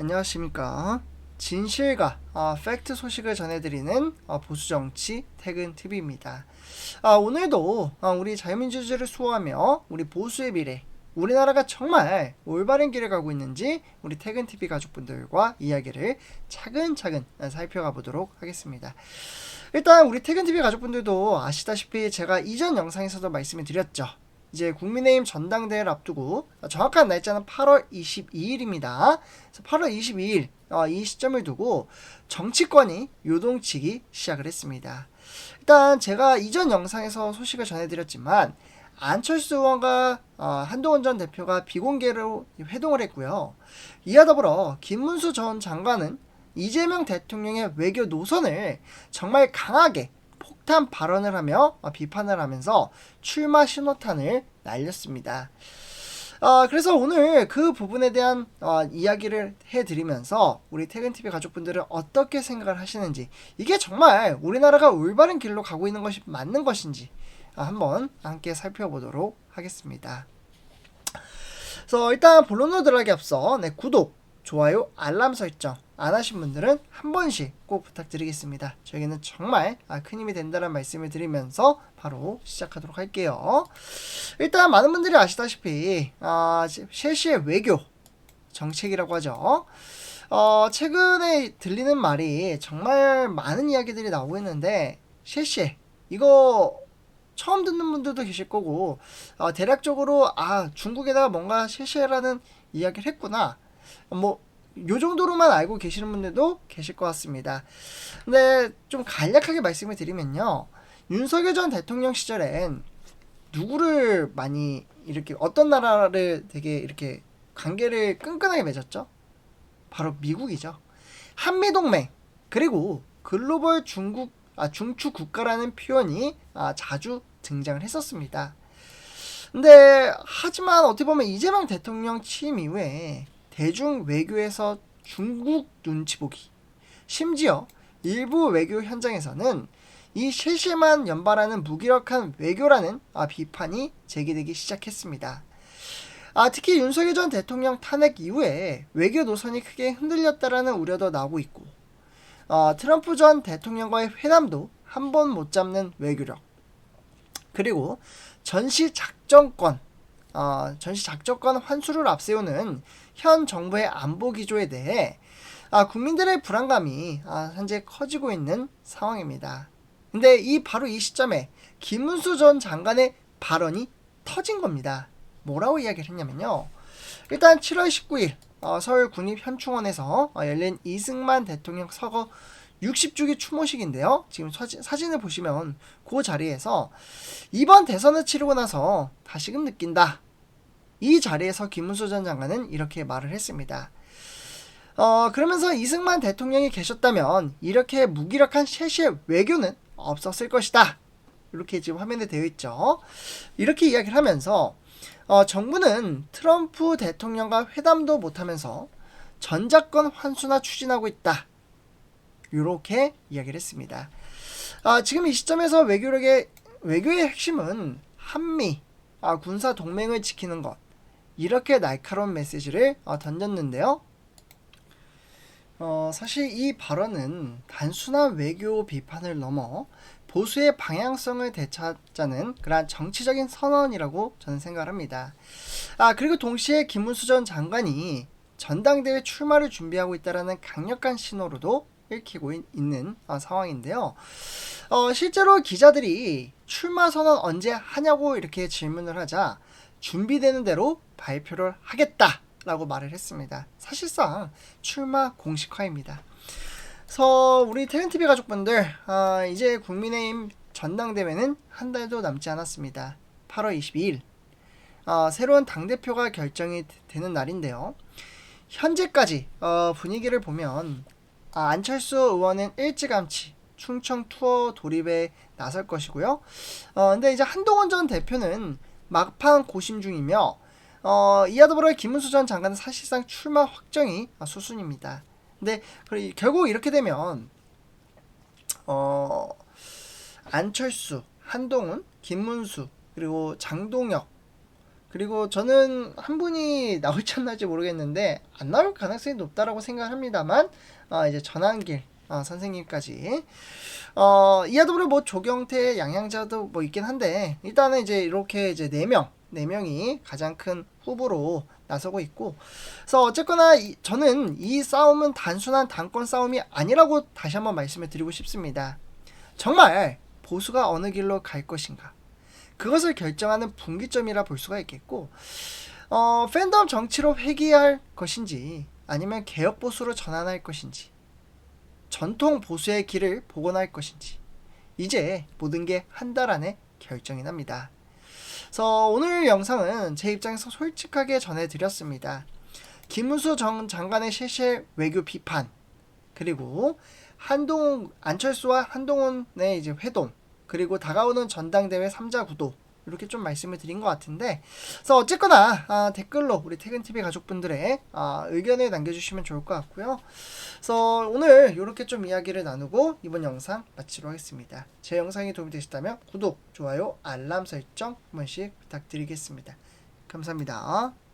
안녕하십니까. 진실과 아, 팩트 소식을 전해드리는 아, 보수정치 퇴근TV입니다. 아, 오늘도 아, 우리 자유민주주의를 수호하며 우리 보수의 미래, 우리나라가 정말 올바른 길을 가고 있는지 우리 퇴근TV 가족분들과 이야기를 차근차근 살펴가 보도록 하겠습니다. 일단 우리 퇴근TV 가족분들도 아시다시피 제가 이전 영상에서도 말씀을 드렸죠. 이제 국민의힘 전당대회를 앞두고 정확한 날짜는 8월 22일입니다. 8월 22일 어, 이 시점을 두고 정치권이 요동치기 시작을 했습니다. 일단 제가 이전 영상에서 소식을 전해드렸지만 안철수 의원과 어, 한동훈 전 대표가 비공개로 회동을 했고요. 이와 더불어 김문수 전 장관은 이재명 대통령의 외교 노선을 정말 강하게 폭탄 발언을 하며 어, 비판을 하면서 출마 신호탄을 날렸습니다. 어, 그래서 오늘 그 부분에 대한 어, 이야기를 해드리면서 우리 퇴근TV 가족분들은 어떻게 생각을 하시는지 이게 정말 우리나라가 올바른 길로 가고 있는 것이 맞는 것인지 어, 한번 함께 살펴보도록 하겠습니다. 그래서 일단 본론으로 들어가기 앞서 네, 구독, 좋아요, 알람 설정 안 하신 분들은 한 번씩 꼭 부탁드리겠습니다. 저에게는 정말 아, 큰 힘이 된다는 말씀을 드리면서 바로 시작하도록 할게요. 일단 많은 분들이 아시다시피 아, 셰시의 외교 정책이라고 하죠. 어, 최근에 들리는 말이 정말 많은 이야기들이 나오고 있는데 셰시 이거 처음 듣는 분들도 계실 거고 어, 대략적으로 아 중국에다가 뭔가 셰시라는 이야기를 했구나 뭐 요 정도로만 알고 계시는 분들도 계실 것 같습니다. 근데 좀 간략하게 말씀을 드리면요. 윤석열 전 대통령 시절엔 누구를 많이 이렇게 어떤 나라를 되게 이렇게 관계를 끈끈하게 맺었죠? 바로 미국이죠. 한미동맹 그리고 글로벌 중국 아, 중추 국가라는 표현이 아, 자주 등장을 했었습니다. 근데 하지만 어떻게 보면 이재명 대통령 취임 이후에 대중 외교에서 중국 눈치 보기, 심지어 일부 외교 현장에서는 이 실실만 연발하는 무기력한 외교라는 아, 비판이 제기되기 시작했습니다. 아, 특히 윤석열 전 대통령 탄핵 이후에 외교 노선이 크게 흔들렸다라는 우려도 나오고 있고, 어, 트럼프 전 대통령과의 회담도 한 번 못 잡는 외교력, 그리고 전시 작전권, 어, 전시 작전권 환수를 앞세우는 현 정부의 안보 기조에 대해 아, 국민들의 불안감이 아, 현재 커지고 있는 상황입니다. 근데 이 바로 이 시점에 김문수 전 장관의 발언이 터진 겁니다. 뭐라고 이야기를 했냐면요. 일단 7월 19일 어, 서울 국립현충원에서 어, 열린 이승만 대통령 서거 60주기 추모식인데요. 지금 사진, 사진을 보시면 그 자리에서 이번 대선을 치르고 나서 다시금 느낀다. 이 자리에서 김문수 전 장관은 이렇게 말을 했습니다. 어, 그러면서 이승만 대통령이 계셨다면 이렇게 무기력한 셰시의 외교는 없었을 것이다. 이렇게 지금 화면에 되어 있죠. 이렇게 이야기를 하면서 어, 정부는 트럼프 대통령과 회담도 못하면서 전작권 환수나 추진하고 있다. 이렇게 이야기를 했습니다. 아, 지금 이 시점에서 외교력의 외교의 핵심은 한미 아, 군사 동맹을 지키는 것 이렇게 날카로운 메시지를 어, 던졌는데요. 어, 사실 이 발언은 단순한 외교 비판을 넘어 보수의 방향성을 되찾자는 그러한 정치적인 선언이라고 저는 생각합니다. 아 그리고 동시에 김문수 전 장관이 전당대회 출마를 준비하고 있다라는 강력한 신호로도 읽히고 있 는 어, 상황인데요. 어, 실제로 기자들이 출마 선언 언제 하냐고 이렇게 질문을 하자 준비되는 대로 발표를 하겠다라고 말을 했습니다. 사실상 출마 공식화입니다. 그래서 우리 태연TV 가족분들 어, 이제 국민의힘 전당대회는 한 달도 남지 않았습니다. 8월 22일 어, 새로운 당대표가 결정이 되는 날인데요. 현재까지 어, 분위기를 보면 아, 안철수 의원은 일찌감치 충청 투어 돌입에 나설 것이고요. 어, 근데 이제 한동훈 전 대표는 막판 고심 중이며 어, 이와 더불어 김문수 전 장관은 사실상 출마 확정이 수순입니다. 근데 결국 이렇게 되면 어, 안철수, 한동훈, 김문수 그리고 장동혁 그리고 저는 한 분이 나올지 안 나올지 모르겠는데 안 나올 가능성이 높다라고 생각을 합니다만 아, 이제 전환길 아, 선생님까지. 어, 이하 더불어 뭐 조경태 양양자도 뭐 있긴 한데 일단은 이제 이렇게 이제 네 명, 네 명이 가장 큰 후보로 나서고 있고. 그래서 어쨌거나 이- 저는 이 싸움은 단순한 당권 싸움이 아니라고 다시 한번 말씀을 드리고 싶습니다. 정말 보수가 어느 길로 갈 것인가 그것을 결정하는 분기점이라 볼 수가 있겠고 어, 팬덤 정치로 회귀할 것인지 아니면 개혁 보수로 전환할 것인지 전통 보수의 길을 복원할 것인지 이제 모든 게 한 달 안에 결정이 납니다. 그래서 오늘 영상은 제 입장에서 솔직하게 전해드렸습니다. 김문수 전 장관의 실실 외교 비판 그리고 한동 안철수와 한동훈의 이제 회동 그리고 다가오는 전당대회 3자 구도 이렇게 좀 말씀을 드린 것 같은데 그래서 어쨌거나 아, 댓글로 우리 퇴근TV 가족분들의 아, 의견을 남겨주시면 좋을 것 같고요. 그래서 오늘 이렇게 좀 이야기를 나누고 이번 영상 마치도록 하겠습니다. 제 영상이 도움이 되셨다면 구독, 좋아요, 알람 설정 한 번씩 부탁드리겠습니다. 감사합니다